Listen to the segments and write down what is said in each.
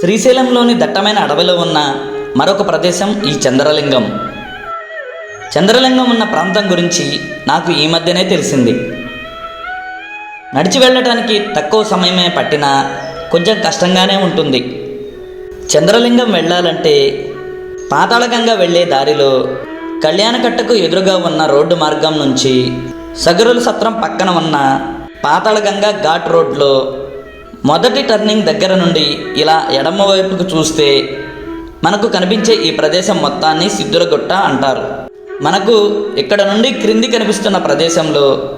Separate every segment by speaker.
Speaker 1: శ్రీశైలంలోని దట్టమైన అడవిలో ఉన్న మరొక ప్రదేశం ఈ చంద్రలింగం. చంద్రలింగం ఉన్న ప్రాంతం గురించి నాకు ఈ మధ్యనే తెలిసింది. నడిచి వెళ్ళటానికి తక్కువ సమయమే పట్టినా కొంచెం కష్టంగానే ఉంటుంది. చంద్రలింగం వెళ్ళాలంటే పాతాళగంగా వెళ్ళే దారిలో కళ్యాణకట్టకు ఎదురుగా ఉన్న రోడ్డు మార్గం నుంచి సగరుల సత్రం పక్కన ఉన్న పాతాళగంగా ఘాట్ రోడ్లో మొదటి టర్నింగ్ దగ్గర నుండి ఇలా ఎడమ వైపుకు చూస్తే మనకు కనిపించే ఈ ప్రదేశం మొత్తాన్ని సిద్ధులగుట్ట అంటారు. మనకు ఇక్కడ నుండి క్రింది కనిపిస్తున్న ప్రదేశంలో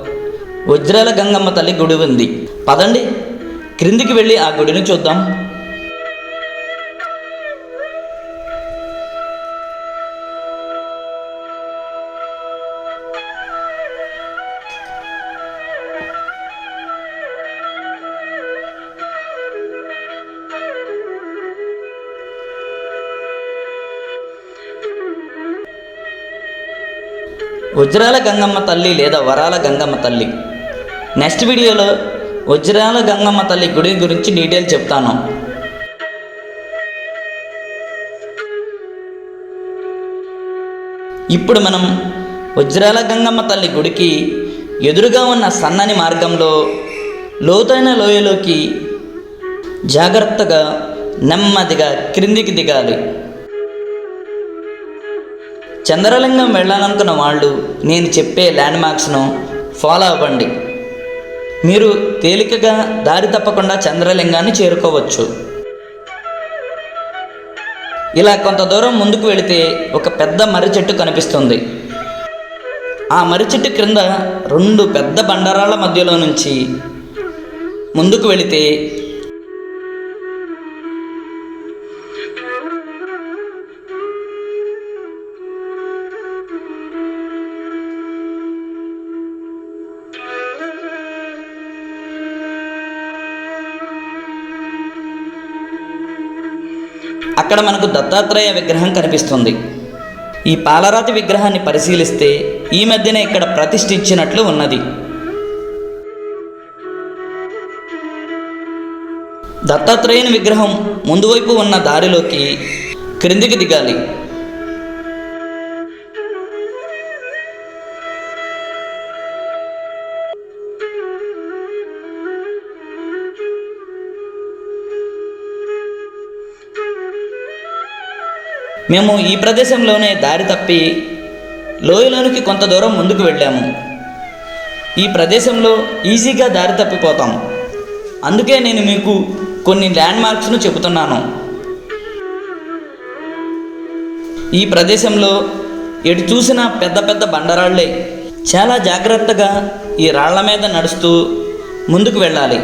Speaker 1: వజ్రాల గంగమ్మ తల్లి గుడి ఉంది. పదండి. క్రిందికి వెళ్ళి ఆ గుడిని చూద్దాం. వజ్రాల గంగమ్మ తల్లి లేదా వరాల గంగమ్మ తల్లి. నెక్స్ట్ వీడియోలో వజ్రాల గంగమ్మ తల్లి గుడి గురించి డీటెయిల్ చెప్తాను. ఇప్పుడు మనం వజ్రాల గంగమ్మ తల్లి గుడికి ఎదురుగా ఉన్న సన్నని మార్గంలో లోతైన లోయలోకి జాగ్రత్తగా నెమ్మదిగా క్రిందికి దిగాలి. చంద్రలింగం వెళ్ళాలనుకున్న వాళ్ళు నేను చెప్పే ల్యాండ్ మార్క్స్ను ఫాలో అవ్వండి. మీరు తేలికగా దారి తప్పకుండా చంద్రలింగాన్ని చేరుకోవచ్చు. ఇలా కొంత దూరం ముందుకు వెళితే ఒక పెద్ద మర్రి చెట్టు కనిపిస్తుంది. ఆ మర్రి చెట్టు క్రింద రెండు పెద్ద బండరాళ్ళ మధ్యలో నుంచి ముందుకు వెళితే అక్కడ మనకు దత్తాత్రేయ విగ్రహం కనిపిస్తుంది. ఈ పాలరాతి విగ్రహాన్ని పరిశీలిస్తే ఈ మధ్యనే ఇక్కడ ప్రతిష్ఠించినట్లు ఉన్నది. దత్తాత్రేయుని విగ్రహం ముందువైపు ఉన్న దారిలోకి క్రిందికి దిగాలి. మేము ఈ ప్రదేశంలోనే దారి తప్పి లోయలోనికి కొంత దూరం ముందుకు వెళ్ళాము. ఈ ప్రదేశంలో ఈజీగా దారి తప్పిపోతాం. అందుకే నేను మీకు కొన్ని ల్యాండ్ మార్క్స్ను చెబుతున్నాను. ఈ ప్రదేశంలో ఎటు చూసినా పెద్ద పెద్ద బండరాళ్ళే. చాలా జాగ్రత్తగా ఈ రాళ్ళ మీద నడుస్తూ ముందుకు వెళ్ళాలి.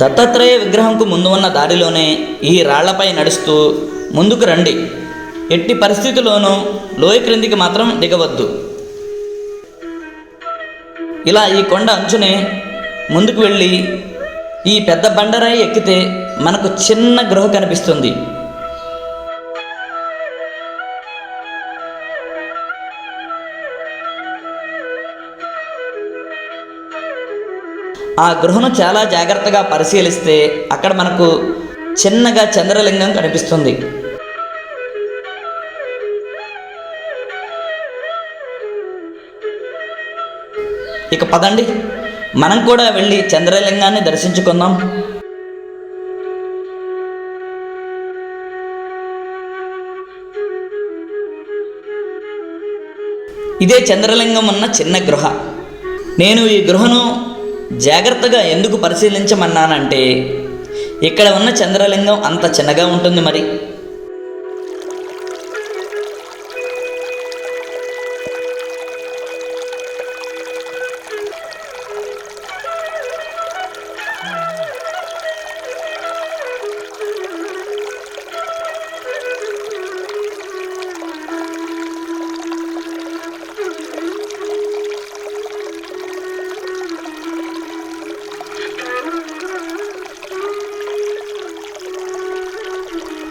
Speaker 1: దత్తాత్రేయ విగ్రహంకు ముందు ఉన్న దారిలోనే ఈ రాళ్ళపై నడుస్తూ ముందుకు రండి. ఎట్టి పరిస్థితుల్లోనూ లోయ క్రిందికి మాత్రం దిగవద్దు. ఇలా ఈ కొండ అంచునే ముందుకు వెళ్ళి ఈ పెద్ద బండరాయి ఎక్కితే మనకు చిన్న గృహ కనిపిస్తుంది. ఆ గృహను చాలా జాగ్రత్తగా పరిశీలిస్తే అక్కడ మనకు చిన్నగా చంద్రలింగం కనిపిస్తుంది. ఇక పదండి. మనం కూడా వెళ్ళి చంద్రలింగాన్ని దర్శించుకుందాం. ఇదే చంద్రలింగం ఉన్న చిన్న గృహ. నేను ఈ గృహను జాగ్రత్తగా ఎందుకు పరిశీలించమన్నానంటే ఇక్కడ ఉన్న చంద్రలింగం అంత చిన్నగా ఉంటుంది మరి.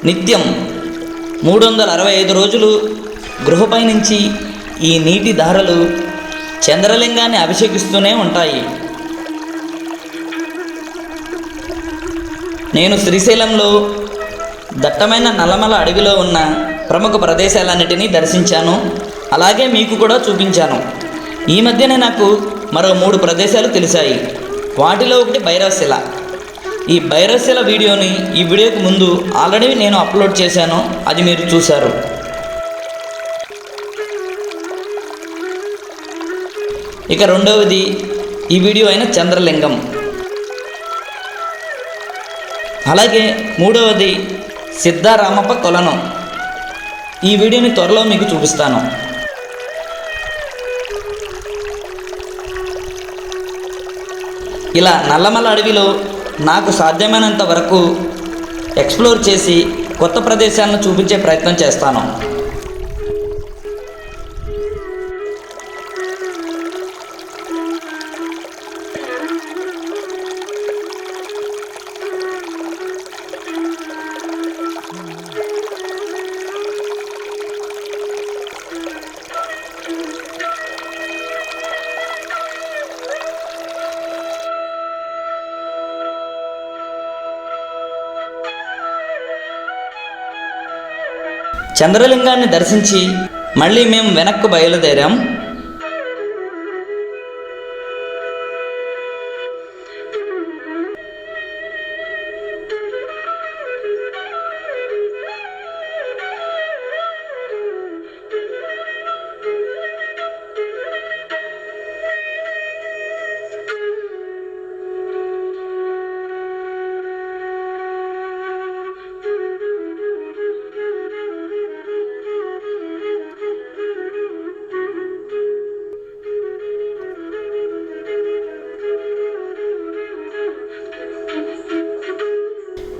Speaker 1: నిత్యం మూడు వందల అరవై ఐదు రోజులు గృహపై నుంచి ఈ నీటి ధారలు చంద్రలింగాన్ని అభిషేకిస్తూనే ఉంటాయి. నేను శ్రీశైలంలో దట్టమైన నల్లమల అడవిలో ఉన్న ప్రముఖ ప్రదేశాలన్నిటినీ దర్శించాను. అలాగే మీకు కూడా చూపించాను. ఈ మధ్యనే నాకు మరో మూడు ప్రదేశాలు తెలిసాయి. వాటిలో ఒకటి భైరవశిల ఈ బైరస్యల వీడియోని ఈ వీడియోకి ముందు ఆల్రెడీ నేను అప్లోడ్ చేశాను. అది మీరు చూశారు. ఇక రెండవది ఈ వీడియో అయిన చంద్రలింగం. అలాగే మూడవది సిద్ధారామప్ప కొలను. ఈ వీడియోని త్వరలో మీకు చూపిస్తాను. ఇలా నల్లమల అడవిలో నాకు సాధ్యమైనంత వరకు ఎక్స్ప్లోర్ చేసి కొత్త ప్రదేశాలను చూపించే ప్రయత్నం చేస్తాను. చంద్రలింగాన్ని దర్శించి మళ్ళీ మేము వెనక్కు బయలుదేరాం.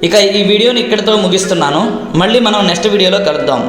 Speaker 1: ఇక ఈ వీడియోని ఇక్కడితో ముగిస్తున్నాను. మళ్ళీ మనం నెక్స్ట్ వీడియోలో కలుద్దాం.